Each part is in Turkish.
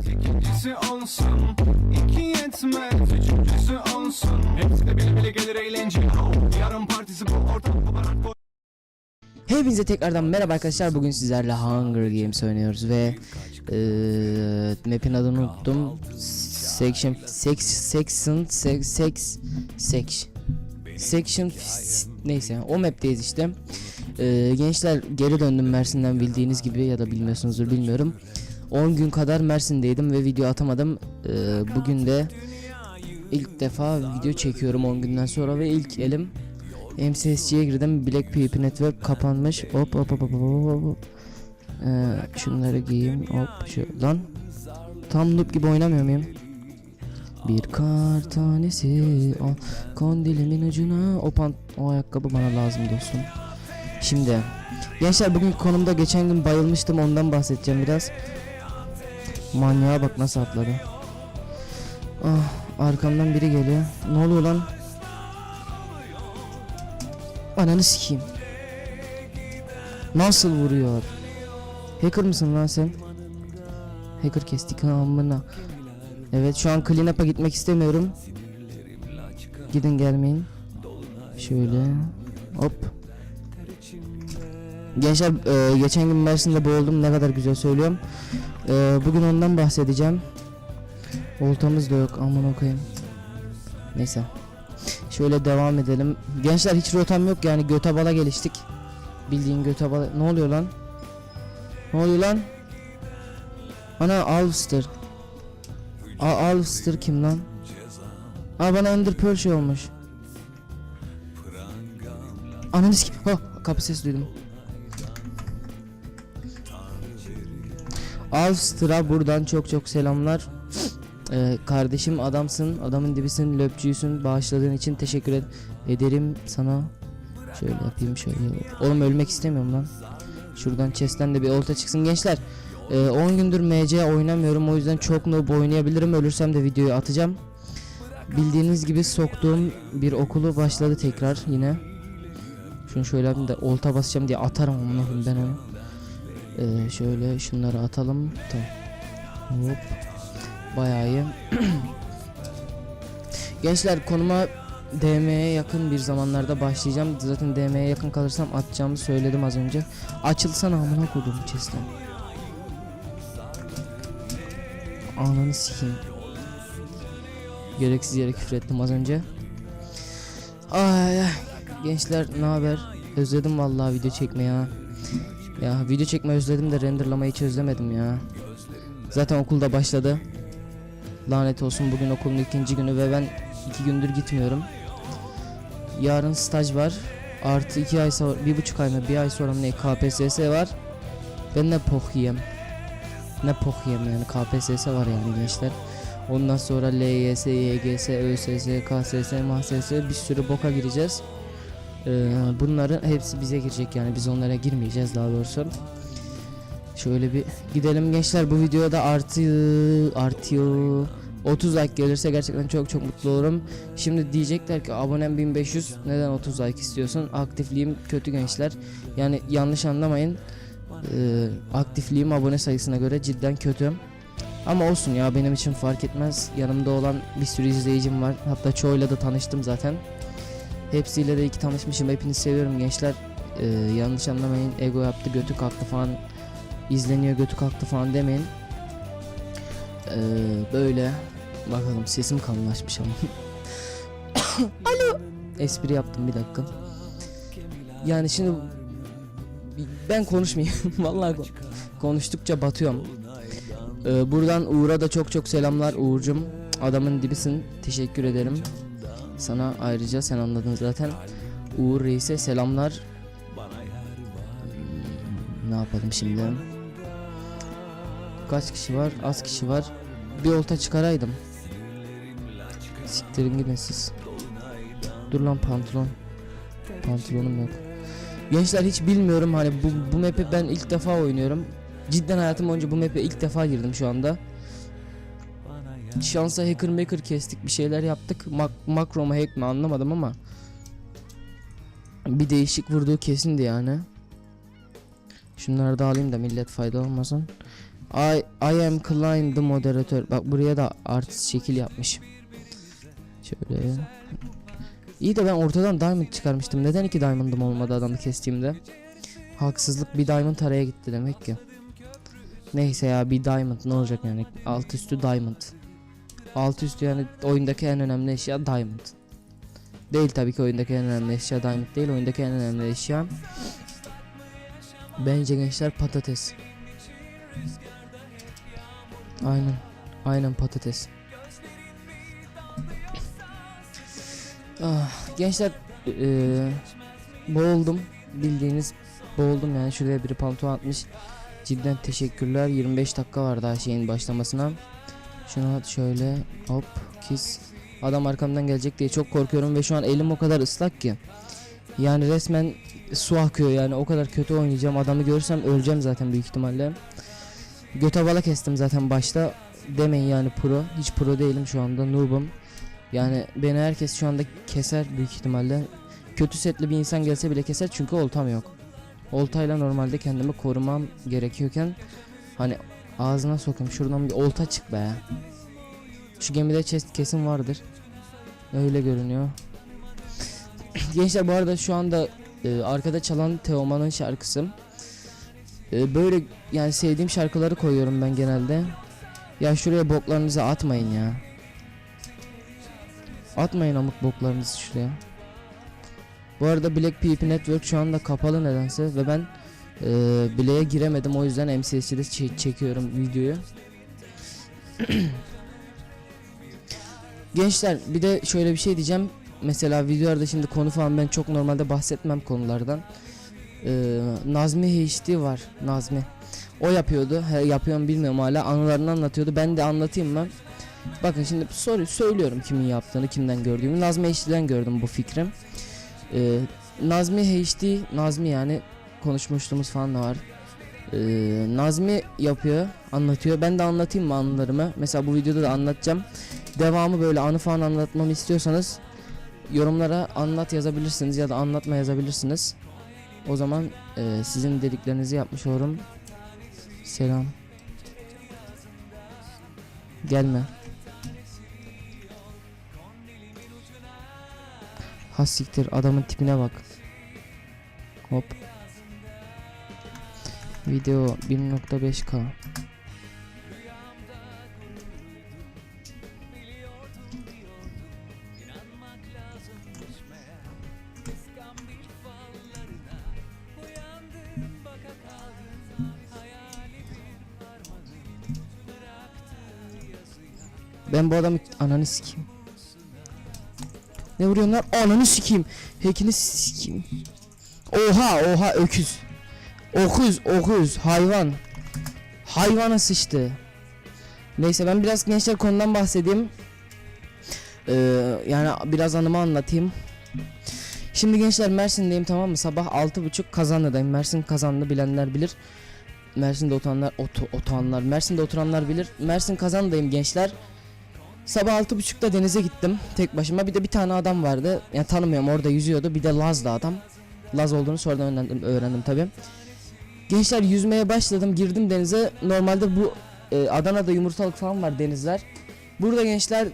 İkincisi olsun iki yetmez Üçüncüsü olsun Hepsi de bile bile gelir eğlence Yarın partisi bu ortam bu Hepinize tekrardan merhaba arkadaşlar. Bugün sizlerle Hunger Games oynuyoruz ve eee map'in adını unuttum. Section sex section sex sex sex section neyse o map'teyiz işte. Eee, gençler geri döndüm Mersin'den bildiğiniz gibi ya da bilmiyorsunuzdur bilmiyorum. 10 gün kadar Mersin'deydim ve video atamadım. Eee, bugün de ilk defa video çekiyorum 10 günden sonra ve ilk elim MCSG'ye girdim. Black PP Network kapanmış. Hop hop hop hop hop hop. Ee, şunları giyeyim. Hop şu lan. Tam noob gibi oynamıyor muyum? Bir kar tanesi al kondilimin ucuna o pant o ayakkabı bana lazım dostum. Şimdi gençler bugün konumda geçen gün bayılmıştım ondan bahsedeceğim biraz. Manyağa bak nasıl atladı. Ah arkamdan biri geliyor. Ne oluyor lan? Ananı sikeyim. Nasıl vuruyor? Hacker mısın lan sen? Hacker kestik amına. Evet şu an clean up'a gitmek istemiyorum. Gidin gelmeyin. Şöyle. Hop. Gençler e, geçen gün Mersin'de boğuldum ne kadar güzel söylüyorum. E, bugün ondan bahsedeceğim. Oltamız da yok aman okuyayım. Neyse. Şöyle devam edelim. Gençler hiç rotam yok yani göte bala geliştik. Bildiğin göte bala. Ne oluyor lan? Ne oluyor lan? Ana Alster. A Alster kim lan? Aa bana Ender Pearl şey olmuş. Ananı sikim. Ha kapı sesi duydum. Alster'a buradan çok çok selamlar. Ee, kardeşim adamsın, adamın dibisin, löpçüysün. Bağışladığın için teşekkür ed- ederim sana. Şöyle yapayım şöyle. Oğlum ölmek istemiyorum lan. Şuradan chest'ten de bir olta çıksın gençler. Ee, 10 gündür MC oynamıyorum o yüzden çok noob oynayabilirim. Ölürsem de videoyu atacağım. Bildiğiniz gibi soktuğum bir okulu başladı tekrar yine. Şunu şöyle yapayım da olta basacağım diye atarım koyayım ben onu. Ee, şöyle şunları atalım. Tamam. Hop. Bayağı iyi. Gençler konuma DM'ye yakın bir zamanlarda başlayacağım. Zaten DM'ye yakın kalırsam atacağımı söyledim az önce. Açılsana amına koydum chest'ten. Ananı sikeyim. Gereksiz yere küfür ettim az önce. Ay ay. Gençler ne haber? Özledim vallahi video çekmeyi ha. Ya video çekme özledim de renderlamayı hiç özlemedim ya. Zaten okulda başladı. Lanet olsun bugün okulun ikinci günü ve ben iki gündür gitmiyorum. Yarın staj var. Artı iki ay sonra, bir buçuk ay mı bir ay sonra ne KPSS var. Ben ne poh yiyem. Ne poh yiyem yani KPSS var yani gençler. Ondan sonra LYS, YGS, ÖSS, KSS, MHSS bir sürü boka gireceğiz. Ee, bunların hepsi bize girecek yani biz onlara girmeyeceğiz daha doğrusu. Şöyle bir gidelim gençler bu videoda artı artıyor. 30 like gelirse gerçekten çok çok mutlu olurum. Şimdi diyecekler ki abonem 1500 neden 30 like istiyorsun? Aktifliğim kötü gençler. Yani yanlış anlamayın. Ee, aktifliğim abone sayısına göre cidden kötü. Ama olsun ya benim için fark etmez. Yanımda olan bir sürü izleyicim var. Hatta çoğuyla da tanıştım zaten. Hepsiyle de iki tanışmışım. Hepinizi seviyorum gençler. Ee, yanlış anlamayın. Ego yaptı, götü kalktı falan izleniyor götü kalktı falan demeyin. Ee, böyle bakalım sesim kalınlaşmış ama. Alo. Espri yaptım bir dakika. Yani şimdi ben konuşmayayım. Vallahi ko- konuştukça batıyorum. Ee, buradan Uğur'a da çok çok selamlar Uğur'cum. Adamın dibisin. Teşekkür ederim. Sana ayrıca sen anladın zaten. Uğur Reis'e selamlar. Hmm, Ne yapalım şimdi? Kaç kişi var? Az kişi var. Bir olta çıkaraydım. Siktirin gidin siz. Dur lan pantolon. Pantolonum yok. Gençler hiç bilmiyorum hani bu, bu map'i ben ilk defa oynuyorum. Cidden hayatım boyunca bu map'e ilk defa girdim şu anda. Şansa hacker maker kestik bir şeyler yaptık. Mak makro mu hack mi anlamadım ama. Bir değişik vurduğu kesindi yani. Şunları da alayım da millet fayda olmasın. I, I am Klein the moderatör. Bak buraya da artist şekil yapmış. Şöyle. İyi de ben ortadan diamond çıkarmıştım. Neden iki diamond'ım olmadı adamı kestiğimde? Haksızlık bir diamond araya gitti demek ki. Neyse ya bir diamond ne olacak yani alt üstü diamond. Alt üstü yani oyundaki en önemli eşya diamond. Değil tabii ki oyundaki en önemli eşya diamond değil oyundaki en önemli eşya. Bence gençler patates. Aynen. Aynen patates. Ah, gençler eee boğuldum. Bildiğiniz boğuldum yani şuraya biri pantolon atmış. Cidden teşekkürler. 25 dakika var daha şeyin başlamasına. Şunu at şöyle hop kiss. Adam arkamdan gelecek diye çok korkuyorum ve şu an elim o kadar ıslak ki. Yani resmen su akıyor yani o kadar kötü oynayacağım. Adamı görsem öleceğim zaten büyük ihtimalle. Göte bala kestim zaten başta. Demeyin yani pro. Hiç pro değilim şu anda noob'um. Yani beni herkes şu anda keser büyük ihtimalle. Kötü setli bir insan gelse bile keser çünkü oltam yok. Oltayla normalde kendimi korumam gerekiyorken hani ağzına sokayım şuradan bir olta çık be. Şu gemide chest kesin vardır. Öyle görünüyor. Gençler bu arada şu anda e, arkada çalan Teoman'ın şarkısı. E, böyle yani sevdiğim şarkıları koyuyorum ben genelde. Ya şuraya boklarınızı atmayın ya. Atmayın amık boklarınızı şuraya. Bu arada Black PP Network şu anda kapalı nedense ve ben e, bileğe giremedim o yüzden MCS'de çe- çekiyorum videoyu. Gençler bir de şöyle bir şey diyeceğim. Mesela videolarda şimdi konu falan ben çok normalde bahsetmem konulardan. Ee, Nazmi HD var. Nazmi. O yapıyordu. He, yapıyorum bilmiyorum hala. Anılarını anlatıyordu. Ben de anlatayım mı? Bakın şimdi soru söylüyorum kimin yaptığını, kimden gördüğümü. Nazmi HD'den gördüm bu fikrim. Ee, Nazmi HD, Nazmi yani konuşmuştuğumuz falan da var. Ee, Nazmi yapıyor, anlatıyor. Ben de anlatayım mı anılarımı? Mesela bu videoda da anlatacağım. Devamı böyle anı falan anlatmamı istiyorsanız yorumlara anlat yazabilirsiniz ya da anlatma yazabilirsiniz. O zaman e, sizin dediklerinizi yapmış olurum. Selam. Gelme. Ha siktir adamın tipine bak. Hop. Video 1.5K. Ben bu adamı ananı sikeyim. Ne vuruyorsun lan? Ananı sikeyim. Hekini sikeyim. Oha oha öküz. Okuz okuz hayvan. Hayvana sıçtı. Neyse ben biraz gençler konudan bahsedeyim. Ee, yani biraz anımı anlatayım. Şimdi gençler Mersin'deyim tamam mı? Sabah 6.30 Kazanlı'dayım. Mersin Kazanlı bilenler bilir. Mersin'de oturanlar otu, oturanlar Mersin'de oturanlar bilir. Mersin Kazan'dayım gençler. Sabah 6.30'da denize gittim tek başıma. Bir de bir tane adam vardı. Yani tanımıyorum orada yüzüyordu. Bir de Laz'dı adam. Laz olduğunu sonradan öğrendim, öğrendim tabi. Gençler yüzmeye başladım. Girdim denize. Normalde bu e, Adana'da yumurtalık falan var denizler. Burada gençler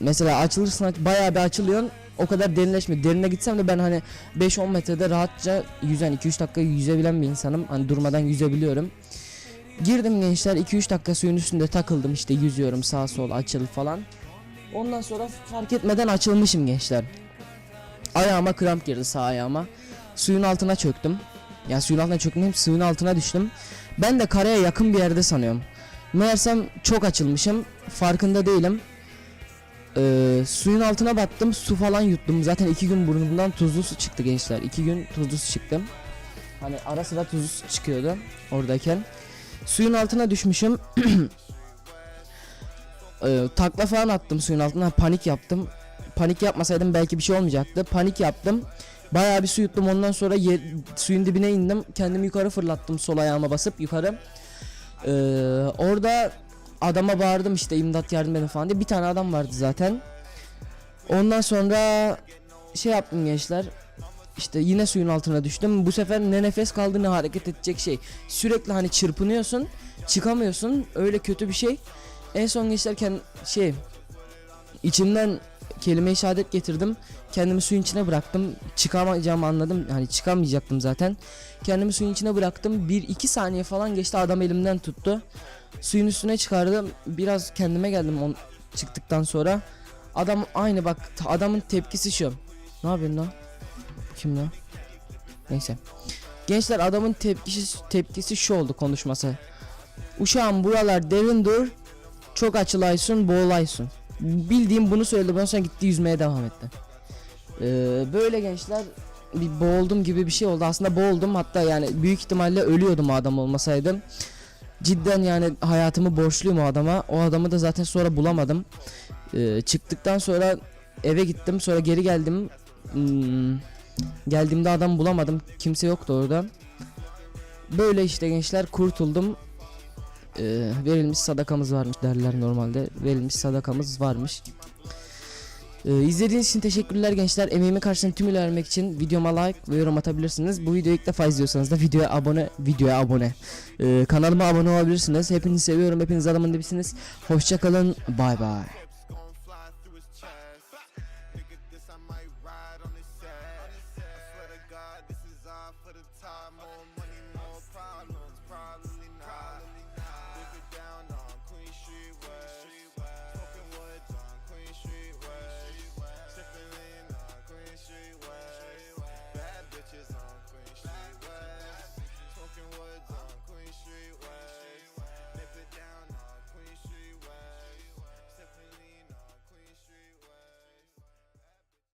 mesela açılırsın bayağı bir açılıyorsun. O kadar derinleşmiyor. Derine gitsem de ben hani 5-10 metrede rahatça yüzen 2-3 dakika yüzebilen bir insanım. Hani durmadan yüzebiliyorum. Girdim gençler 2-3 dakika suyun üstünde takıldım işte yüzüyorum sağ sol açıl falan. Ondan sonra fark etmeden açılmışım gençler. Ayağıma kramp girdi sağ ayağıma. Suyun altına çöktüm. Ya suyun altına çöktüm suyun altına düştüm. Ben de karaya yakın bir yerde sanıyorum. Meğersem çok açılmışım. Farkında değilim. Ee, suyun altına battım. Su falan yuttum. Zaten iki gün burnumdan tuzlu su çıktı gençler. iki gün tuzlu su çıktı. Hani ara sıra tuzlu su çıkıyordu oradayken. Suyun altına düşmüşüm. Ee, takla falan attım suyun altına panik yaptım. Panik yapmasaydım belki bir şey olmayacaktı. Panik yaptım. Bayağı bir su yuttum ondan sonra yer, suyun dibine indim. Kendimi yukarı fırlattım sol ayağıma basıp yukarı. Ee, orada adama bağırdım işte imdat yardım edin falan diye. Bir tane adam vardı zaten. Ondan sonra şey yaptım gençler. işte yine suyun altına düştüm. Bu sefer ne nefes kaldı ne hareket edecek şey. Sürekli hani çırpınıyorsun, çıkamıyorsun. Öyle kötü bir şey. En son geçerken şey içimden kelime-i şehadet getirdim. Kendimi suyun içine bıraktım. Çıkamayacağımı anladım. Hani çıkamayacaktım zaten. Kendimi suyun içine bıraktım. 1-2 saniye falan geçti. Adam elimden tuttu. Suyun üstüne çıkardım. Biraz kendime geldim on çıktıktan sonra. Adam aynı bak adamın tepkisi şu. Ne yapıyorsun lan? Kim lan? Neyse. Gençler adamın tepkisi tepkisi şu oldu konuşması. Uşağım buralar derindir. Çok açılaysın, boğulaysın. Bildiğim bunu söyledi. Ondan sonra gitti yüzmeye devam etti. Ee, böyle gençler bir boğuldum gibi bir şey oldu. Aslında boğuldum hatta yani büyük ihtimalle ölüyordum adam olmasaydım. Cidden yani hayatımı borçluyum o adama. O adamı da zaten sonra bulamadım. Ee, çıktıktan sonra eve gittim. Sonra geri geldim. Hmm, geldiğimde adam bulamadım. Kimse yoktu orada. Böyle işte gençler kurtuldum. Ee, verilmiş sadakamız varmış derler normalde. Verilmiş sadakamız varmış. Ee, izlediğiniz için teşekkürler gençler. Emeğimin karşılığını tümüyle vermek için videoma like ve yorum atabilirsiniz. Bu videoyu ilk defa izliyorsanız da videoya abone, videoya abone. Ee, kanalıma abone olabilirsiniz. Hepinizi seviyorum. Hepiniz adamın dibisiniz. Hoşçakalın. Bay bay.